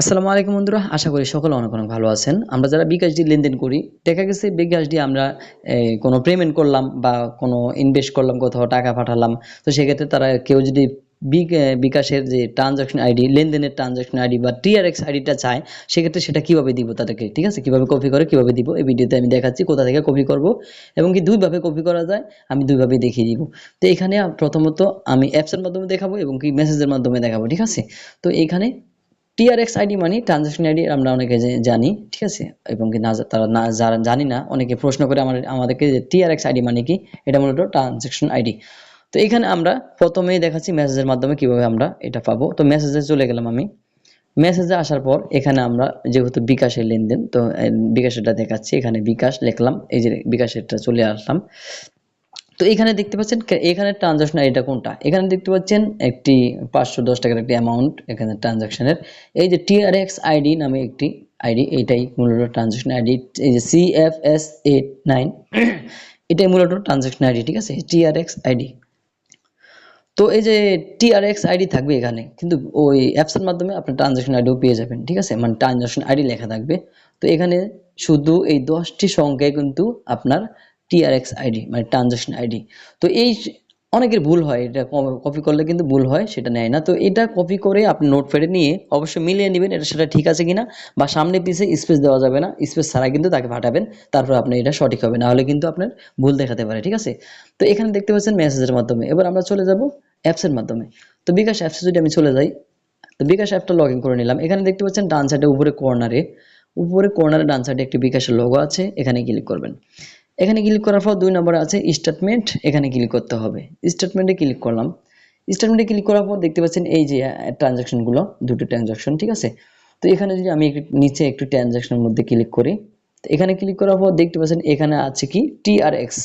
আসসালামু আলাইকুম বন্ধুরা, আশা করি সকলে অনেক অনেক ভালো আছেন। আমরা যারা বিকাশ দিয়ে লেনদেন করি, দেখা গেছে বিকাশ দিয়ে আমরা কোনো পেমেন্ট করলাম বা কোনো ইনভেস্ট করলাম, কোথাও টাকা পাঠালাম, তো সেক্ষেত্রে তারা কেউ যদি বিক- বিকাশের যে ট্রানজাকশন আইডি লেনদেনের ট্রানজাকশন আইডি বা টিআরএক্স আইডিটা চায়, সেক্ষেত্রে সেটা কীভাবে দিব তাদেরকে, ঠিক আছে? কীভাবে কপি করে, কীভাবে দিব? এই ভিডিওতে আমি দেখাচ্ছি কোথা থেকে কপি করব এবং কি দুইভাবে কপি করা যায়, আমি দুইভাবে দেখিয়ে দিব। তো এখানে প্রথমত আমি অ্যাপসের মাধ্যমে দেখাবো এবং কি মেসেজের মাধ্যমে দেখাবো, ঠিক আছে? তো এখানে টিআরএক্স আইডি মানে ট্রানজাকশন আইডি আমরা অনেকে জানি, ঠিক আছে? এবং কি না তারা না যারা জানি না, অনেকে প্রশ্ন করে আমার আমাদেরকে যে টিআরএক্স আইডি মানে কি? এটা মূলত ট্রানজাকশন আইডি তো এখানে আমরা প্রথমেই দেখাচ্ছি মেসেজের মাধ্যমে কীভাবে আমরা এটা পাবো। তো মেসেজে চলে গেলাম আমি। মেসেজে আসার পর এখানে আমরা যেহেতু বিকাশের লেনদেন, তো বিকাশেরটা দেখাচ্ছি। এখানে বিকাশ লিখলাম, এই যে বিকাশেরটা চলে আসলাম। তো এখানে দেখতে পাচ্ছেন এখানে ট্রানজাকশন আইডিটা কোনটা? এখানে দেখতে পাচ্ছেন একটি পাঁচশো দশ টাকার একটি অ্যামাউন্ট এখানে ট্রানজাকশনের এই যে টিআরএক্স আইডি নামে একটি আইডি এটাই মূলত ট্রানজাকশন আইডি এই যে C F S eight nine এটাই মূলত ট্রানজাকশন আইডি ঠিক আছে? টিআরএক্স আইডি তো এই যে টিআরএক্স আইডি থাকবে এখানে, কিন্তু ওই অ্যাপসের মাধ্যমে আপনি ট্রানজাকশন আইডিও পেয়ে যাবেন, ঠিক আছে? মানে ট্রানজাকশন আইডি লেখা থাকবে। তো এখানে শুধু এই দশটি সংখ্যায় কিন্তু আপনার টিআরএক্স আইডি মানে ট্রানজাকশন আইডি তো এই অনেকের ভুল হয়, এটা কপি করলে কিন্তু ভুল হয়, সেটা নেয় না। তো এটা কপি করে আপনি নোট নোটপ্যাডে নিয়ে অবশ্যই মিলিয়ে নেবেন, এটা সেটা ঠিক আছে কিনা, বা সামনে পিছে স্পেস দেওয়া যাবে না স্পেস ছাড়া কিন্তু তাকে পাঠাবেন, তারপর আপনি এটা সঠিক হবে। না হলে কিন্তু আপনার ভুল দেখাতে পারে, ঠিক আছে? তো এখানে দেখতে পাচ্ছেন মেসেজের মাধ্যমে। এবার আমরা চলে যাব অ্যাপসের মাধ্যমে। তো বিকাশ অ্যাপসে যদি আমি চলে যাই, তো বিকাশ অ্যাপটা লগ ইন করে নিলাম। এখানে দেখতে পাচ্ছেন ডান সাইডে উপরে কর্নারে উপরে কর্নারে ডান সাইডে একটি বিকাশের লোগো আছে, এখানে ক্লিক করবেন। এখানে ক্লিক করার পর দুই নম্বরে আছে স্টেটমেন্ট এখানে ক্লিক করতে হবে। স্টেটমেন্টে ক্লিক করলাম। স্টেটমেন্টে ক্লিক করার পর দেখতে পাচ্ছেন এই যে ট্রানজাকশনগুলো দুটো ট্রানজাকশন ঠিক আছে? তো এখানে যদি আমি নিচে একটু ট্রানজাকশনের মধ্যে ক্লিক করি, তো এখানে ক্লিক করার পর দেখতে পাচ্ছেন এখানে আছে কি? টিআরএক্স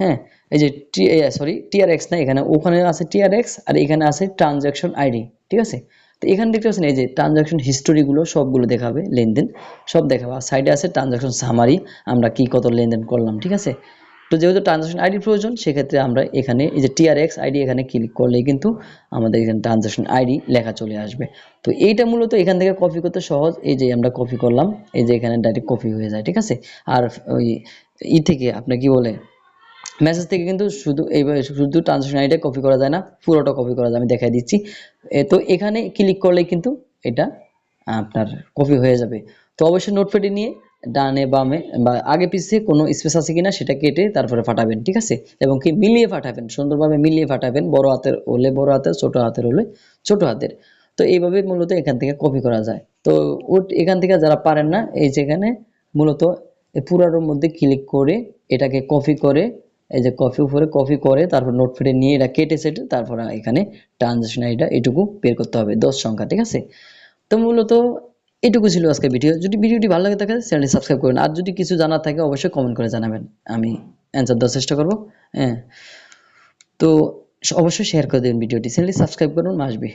হ্যাঁ? এই যে টি সরি টিআরএক্স না, এখানে ওখানে আছে টিআরএক্স আর এখানে আছে ট্রানজাকশন আইডি ঠিক আছে? তো এখানে দেখতে পাচ্ছেন এই যে ট্রানজাকশন হিস্টোরিগুলো সবগুলো দেখাবে, লেনদেন সব দেখাবে। আর সাইডে আছে ট্রানজাকশন সামারি আমরা কি কত লেনদেন করলাম, ঠিক আছে? তো যেহেতু ট্রানজাকশন আইডি প্রয়োজন, সেক্ষেত্রে আমরা এখানে এই যে টিআরএক্স আইডি এখানে ক্লিক করলেই কিন্তু আমাদের এখানে ট্রানজাকশন আইডি লেখা চলে আসবে। তো এইটা মূলত এখান থেকে কপি করতে সহজ। এই যে আমরা কপি করলাম, এই যে এখানে ডাইরেক্ট কপি হয়ে যায়, ঠিক আছে? আর ওই ই থেকে, আপনি কি বলে মেসেজ থেকে কিন্তু শুধু এইভাবে শুধু ট্রানজাকশন আইডিটা কপি করা যায় না, পুরোটা কপি করা যায়, আমি দেখাই দিচ্ছি। তো এখানে ক্লিক করলে কিন্তু এটা আপনার কপি হয়ে যাবে। তো অবশ্যই নোটপ্যাডে নিয়ে ডানে বামে বা আগে পিছিয়ে কোনো স্পেস আছে কিনা সেটা কেটে তারপরে ফাটাবেন ঠিক আছে? এবং কি মিলিয়ে ফাটাবেন সুন্দরভাবে মিলিয়ে ফাটাবেন বড় হাতের হলে বড় হাতের, ছোট হাতের হলে ছোট হাতের। তো এইভাবে মূলত এখান থেকে কপি করা যায়। তো এখান থেকে যারা পারেন না, এই যেখানে মূলত পুরানোর মধ্যে ক্লিক করে এটাকে কপি করে এই যে কপি উপরে কপি করে, তারপর নোট ফেটে নিয়ে এটা কেটে সেটে, তারপর এখানে ট্রানজাকশন আইডিটা এটুকু বের করতে হবে, দশ সংখ্যা, ঠিক আছে? তো মূলত এটুকু ছিল আজকে ভিডিও যদি ভিডিওটি ভালো লাগে থাকে চ্যানেলটি সাবস্ক্রাইব করুন। আর যদি কিছু জানার থাকে, অবশ্যই কমেন্ট করে জানাবেন। আমি অ্যান্সার দেওয়ার চেষ্টা করব হ্যাঁ? তো অবশ্যই শেয়ার করে দেবেন ভিডিওটি চ্যানেলটি সাবস্ক্রাইব করুন, আসবে।